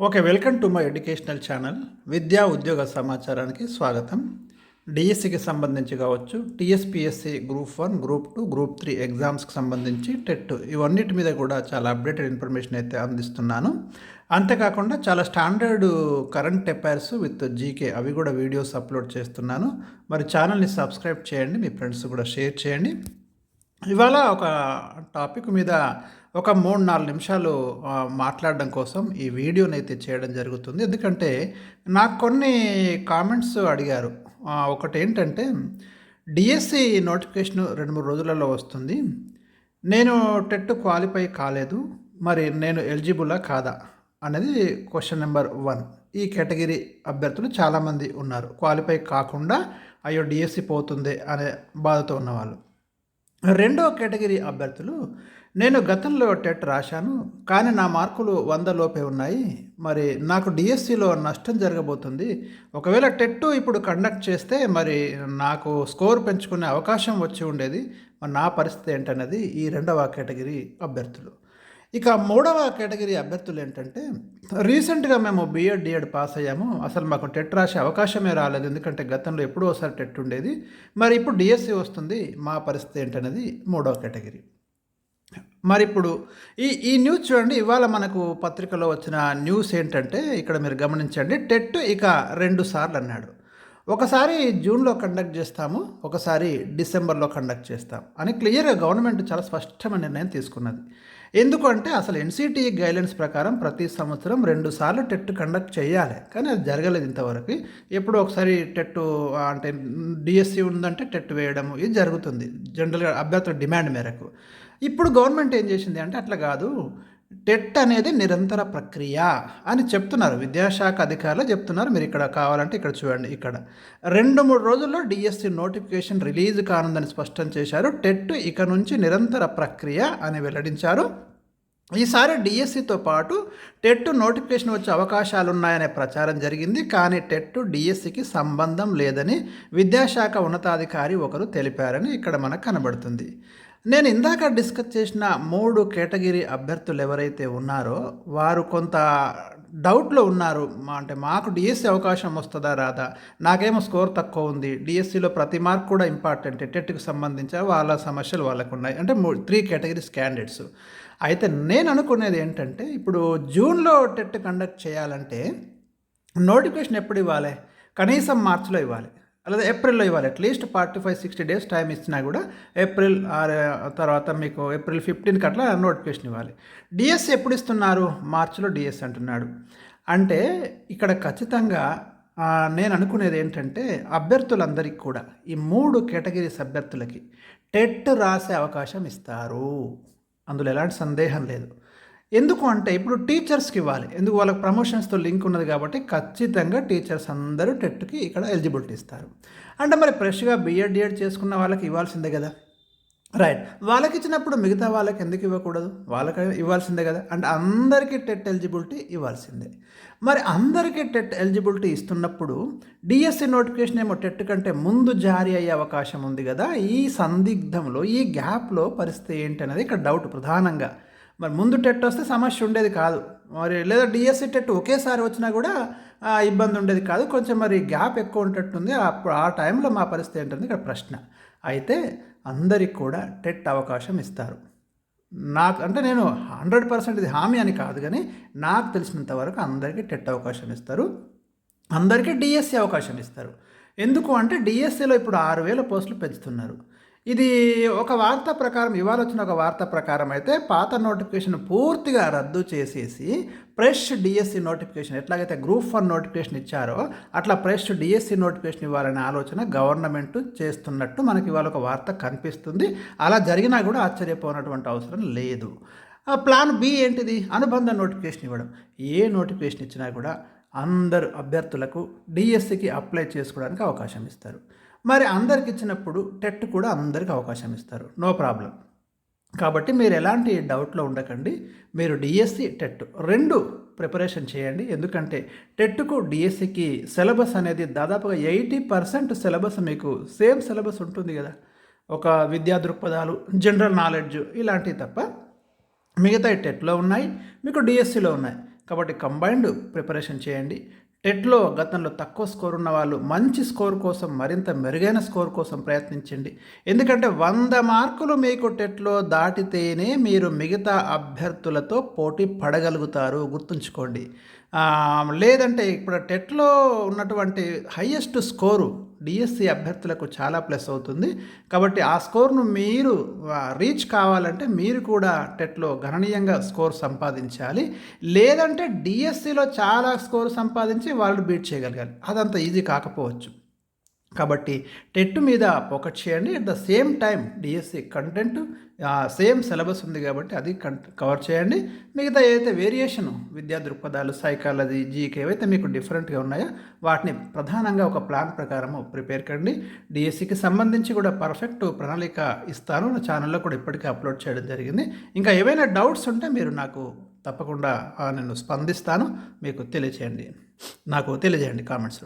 Okay welcome to my educational channel విద్యా ఉద్యోగ సమాచారానికి స్వాగతం. డిఎస్సికి సంబంధించి కావచ్చు TSPSC group one group two group three ఎగ్జామ్స్కి సంబంధించి టెట్ ఇవన్నిటి మీద కూడా చాలా అప్డేటెడ్ ఇన్ఫర్మేషన్ అయితే అందిస్తున్నాను. అంతేకాకుండా చాలా standard current affairs with GK అవి కూడా వీడియోస్ అప్లోడ్ చేస్తున్నాను. మరి ఛానల్ని సబ్స్క్రైబ్ చేయండి మీ ఫ్రెండ్స్ కూడా షేర్ చేయండి. ఇవాళ ఒక టాపిక్ మీద ఒక మూడు నాలుగు నిమిషాలు మాట్లాడడం కోసం ఈ వీడియోని అయితే చేయడం జరుగుతుంది. ఎందుకంటే నాకు కొన్ని కామెంట్స్ అడిగారు. ఒకటి ఏంటంటే డిఎస్సి నోటిఫికేషన్ రెండు మూడు రోజులలో వస్తుంది. నేను టెట్ క్వాలిఫై కాలేదు. మరి నేను ఎలిజిబులా కాదా అనేది క్వశ్చన్ నెంబర్ వన్. ఈ కేటగిరీ అభ్యర్థులు చాలామంది ఉన్నారు. క్వాలిఫై కాకుండా అయ్యో డిఎస్సి పోతుంది అనే బాధతో ఉన్నవాళ్ళు. రెండో కేటగిరీ అభ్యర్థులు నేను గతంలో టెట్ రాశాను కానీ నా మార్కులు వంద లోపే ఉన్నాయి. మరి నాకు డిఎస్సిలో నష్టం జరగబోతుంది. ఒకవేళ టెట్ ఇప్పుడు కండక్ట్ చేస్తే మరి నాకు స్కోర్ పెంచుకునే అవకాశం వచ్చి ఉండేది. మరి నా పరిస్థితి ఏంటనేది ఈ రెండవ కేటగిరీ అభ్యర్థులు. ఇక మూడవ కేటగిరీ అభ్యర్థులు ఏంటంటే రీసెంట్గా మేము బీఎడ్ డిఎడ్ పాస్ అయ్యాము. అసలు మాకు టెట్ రాసే అవకాశమే రాలేదు. ఎందుకంటే గతంలో ఎప్పుడో ఒకసారి టెట్ ఉండేది. మరి ఇప్పుడు డిఎస్సి వస్తుంది. మా పరిస్థితి ఏంటనేది మూడవ కేటగిరీ. మరి ఇప్పుడు ఈ ఈ న్యూస్ చూడండి. ఇవాళ మనకు పత్రికలో వచ్చిన న్యూస్ ఏంటంటే ఇక్కడ మీరు గమనించండి. టెట్ ఇక రెండు సార్లు అన్నాడు. ఒకసారి జూన్లో కండక్ట్ చేస్తాము. ఒకసారి డిసెంబర్లో కండక్ట్ చేస్తాం. అని క్లియర్గా గవర్నమెంట్ చాలా స్పష్టమైన నిర్ణయం తీసుకున్నది. ఎందుకంటే అసలు ఎన్సిటిఈ గైడ్లైన్స్ ప్రకారం ప్రతి సంవత్సరం రెండు సార్లు టెట్ కండక్ట్ చేయాలి. కానీ అది జరగలేదు ఇంతవరకు. ఎప్పుడో ఒకసారి టెట్ అంటే డిఎస్సి ఉందంటే టెట్ వేయడం ఇది జరుగుతుంది. జనరల్గా అభ్యర్థుల డిమాండ్ మేరకు. ఇప్పుడు గవర్నమెంట్ ఏం చేసింది అంటే అట్లా కాదు. టెట్ అనేది నిరంతర ప్రక్రియ అని చెప్తున్నారు. విద్యాశాఖ అధికారులు చెప్తున్నారు. మీరు ఇక్కడ కావాలంటే ఇక్కడ చూడండి. ఇక్కడ రెండు మూడు రోజుల్లో డిఎస్సి నోటిఫికేషన్ రిలీజ్ కానుందని స్పష్టం చేశారు. టెట్ ఇక నుంచి నిరంతర ప్రక్రియ అని వెల్లడించారు. ఈసారి డిఎస్సితో పాటు టెట్ నోటిఫికేషన్ వచ్చే అవకాశాలు ఉన్నాయనే ప్రచారం జరిగింది. కానీ టెట్ డిఎస్సికి సంబంధం లేదని విద్యాశాఖ ఉన్నతాధికారి ఒకరు తెలిపారని ఇక్కడ మనకు కనబడుతుంది. నేను ఇందాక డిస్కస్ చేసిన మూడు కేటగిరీ అభ్యర్థులు ఎవరైతే ఉన్నారో వారు కొంత డౌట్లో ఉన్నారు. మా అంటే మాకు డిఎస్సి అవకాశం వస్తుందా రాదా? నాకేమో స్కోర్ తక్కువ ఉంది. డిఎస్సిలో ప్రతి మార్క్ కూడా ఇంపార్టెంట్. టెట్కి సంబంధించి వాళ్ళ సమస్యలు వాళ్ళకు ఉన్నాయి అంటే మూ త్రీ కేటగిరీస్ క్యాండిడేట్స్. అయితే నేను అనుకునేది ఏంటంటే ఇప్పుడు జూన్లో టెట్ కండక్ట్ చేయాలంటే నోటిఫికేషన్ ఎప్పుడు ఇవ్వాలి? కనీసం మార్చిలో ఇవ్వాలి. అలాగే ఏప్రిల్లో ఇవ్వాలి. At least forty five sixty days time ఇచ్చినా కూడా ఏప్రిల్ తర్వాత మీకు ఏప్రిల్ ఫిఫ్టీన్కి అట్లా నోటిఫికేషన్ ఇవ్వాలి. డిఎస్ ఎప్పుడు ఇస్తున్నారు? మార్చిలో డిఎస్ అంటున్నాడు. అంటే ఇక్కడ ఖచ్చితంగా నేను అనుకునేది ఏంటంటే అభ్యర్థులందరికీ కూడా ఈ మూడు కేటగిరీస్ అభ్యర్థులకి టెట్ రాసే అవకాశం ఇస్తారు. అందులో ఎలాంటి సందేహం లేదు. ఎందుకు అంటే ఇప్పుడు టీచర్స్కి ఇవ్వాలి. ఎందుకు వాళ్ళకి ప్రమోషన్స్తో లింక్ ఉన్నది కాబట్టి ఖచ్చితంగా టీచర్స్ అందరూ టెట్కి ఇక్కడ ఎలిజిబిలిటీ ఇస్తారు. అంటే మరి ఫ్రెష్గా బిఎడ్ డిఎడ్ చేసుకున్న వాళ్ళకి ఇవ్వాల్సిందే కదా? రైట్ వాళ్ళకి ఇచ్చినప్పుడు మిగతా వాళ్ళకి ఎందుకు ఇవ్వకూడదు? వాళ్ళకి ఇవ్వాల్సిందే కదా? అంటే అందరికీ టెట్ ఎలిజిబిలిటీ ఇవ్వాల్సిందే. మరి అందరికీ టెట్ ఎలిజిబిలిటీ ఇస్తున్నప్పుడు డిఎస్సి నోటిఫికేషన్ ఏమో టెట్ కంటే ముందు జారీ అయ్యే అవకాశం ఉంది కదా? ఈ సందిగ్ధంలో ఈ గ్యాప్లో పరిస్థితి ఏంటనేది ఇక్కడ డౌట్ ప్రధానంగా. మరి ముందు టెట్ వస్తే సమస్య ఉండేది కాదు. మరి లేదా డిఎస్సి టెట్ ఒకేసారి వచ్చినా కూడా ఇబ్బంది ఉండేది కాదు. కొంచెం మరి గ్యాప్ ఎక్కువ ఉండేట్టుంది. అప్పుడు ఆ టైంలో మా పరిస్థితి ఏంటంటే ఇక్కడ ప్రశ్న. అయితే అందరికి కూడా టెట్ అవకాశం ఇస్తారు. నాకు అంటే నేను హండ్రెడ్ పర్సెంట్ ఇది హామీ అని కాదు కానీ నాకు తెలిసినంత వరకు అందరికీ టెట్ అవకాశం ఇస్తారు. అందరికీ డిఎస్సి అవకాశం ఇస్తారు. ఎందుకు అంటే డిఎస్సిలో ఇప్పుడు ఆరు వేల పోస్టులు పెంచుతున్నారు. ఇది ఒక వార్త ప్రకారం ఇవాళ వచ్చిన ఒక వార్త ప్రకారం అయితే పాత నోటిఫికేషన్ పూర్తిగా రద్దు చేసేసి ఫ్రెష్ డిఎస్సి నోటిఫికేషన్ ఎట్లాగైతే గ్రూప్ వన్ నోటిఫికేషన్ ఇచ్చారో అట్లా ఫ్రెష్ డిఎస్సి నోటిఫికేషన్ ఇవ్వాలనే ఆలోచన గవర్నమెంట్ చేస్తున్నట్టు మనకి ఇవాళ ఒక వార్త కనిపిస్తుంది. అలా జరిగినా కూడా ఆశ్చర్యపోనటువంటి అవసరం లేదు. ఆ ప్లాన్ బి ఏంటిది? అనుబంధ నోటిఫికేషన్ ఇవ్వడం. ఏ నోటిఫికేషన్ ఇచ్చినా కూడా అందరు అభ్యర్థులకు డిఎస్సికి అప్లై చేసుకోవడానికి అవకాశం ఇస్తారు. మరి అందరికి ఇచ్చినప్పుడు టెట్ కూడా అందరికి అవకాశం ఇస్తారు. No problem. కాబట్టి మీరు ఎలాంటి డౌట్లో ఉండకండి. మీరు డిఎస్సి టెట్ రెండు ప్రిపరేషన్ చేయండి. ఎందుకంటే టెట్కు డిఎస్సికి సిలబస్ అనేది దాదాపుగా ఎయిటీ పర్సెంట్ సిలబస్ మీకు సేమ్ సిలబస్ ఉంటుంది కదా. ఒక విద్యా దృక్పథాలు జనరల్ నాలెడ్జ్ ఇలాంటివి తప్ప మిగతా టెట్లో ఉన్నాయి మీకు డిఎస్సిలో ఉన్నాయి. కాబట్టి కంబైన్డ్ ప్రిపరేషన్ చేయండి. టెట్లో గతంలో తక్కువ స్కోర్ ఉన్న వాళ్ళు మంచి స్కోర్ కోసం మరింత మెరుగైన స్కోర్ కోసం ప్రయత్నించండి. ఎందుకంటే వంద మార్కులు మీకు టెట్లో దాటితేనే మీరు మిగతా అభ్యర్థులతో పోటీ పడగలుగుతారు. గుర్తుంచుకోండి. లేదంటే ఇప్పుడు టెట్లో ఉన్నటువంటి హయ్యెస్ట్ స్కోరు డిఎస్సి అభ్యర్థులకు చాలా ప్లస్ అవుతుంది. కాబట్టి ఆ స్కోర్ను మీరు రీచ్ కావాలంటే మీరు కూడా టెట్లో గణనీయంగా స్కోర్ సంపాదించాలి. లేదంటే డిఎస్సిలో చాలా స్కోర్ సంపాదించి వాళ్ళు బీట్ చేయగలగాలి. అదంత ఈజీ కాకపోవచ్చు. కాబట్టి టెట్ మీద ఫోకస్ చేయండి. At the same time DSC content same syllabus ఉంది కాబట్టి అది కవర్ చేయండి. మిగతా ఏదైతే వేరియేషన్ విద్యా దృక్పథాలు సైకాలజీ జీకే ఏవైతే మీకు డిఫరెంట్గా ఉన్నాయో వాటిని ప్రధానంగా ఒక ప్లాన్ ప్రకారము ప్రిపేర్ కండి. డిఎస్సికి సంబంధించి కూడా పర్ఫెక్ట్ ప్రణాళిక ఇస్తాను. నా ఛానల్లో కూడా ఇప్పటికే అప్లోడ్ చేయడం జరిగింది. ఇంకా ఏవైనా డౌట్స్ ఉంటే మీరు నాకు తప్పకుండా నేను స్పందిస్తాను. మీకు తెలియచేయండి. నాకు తెలియజేయండి కామెంట్స్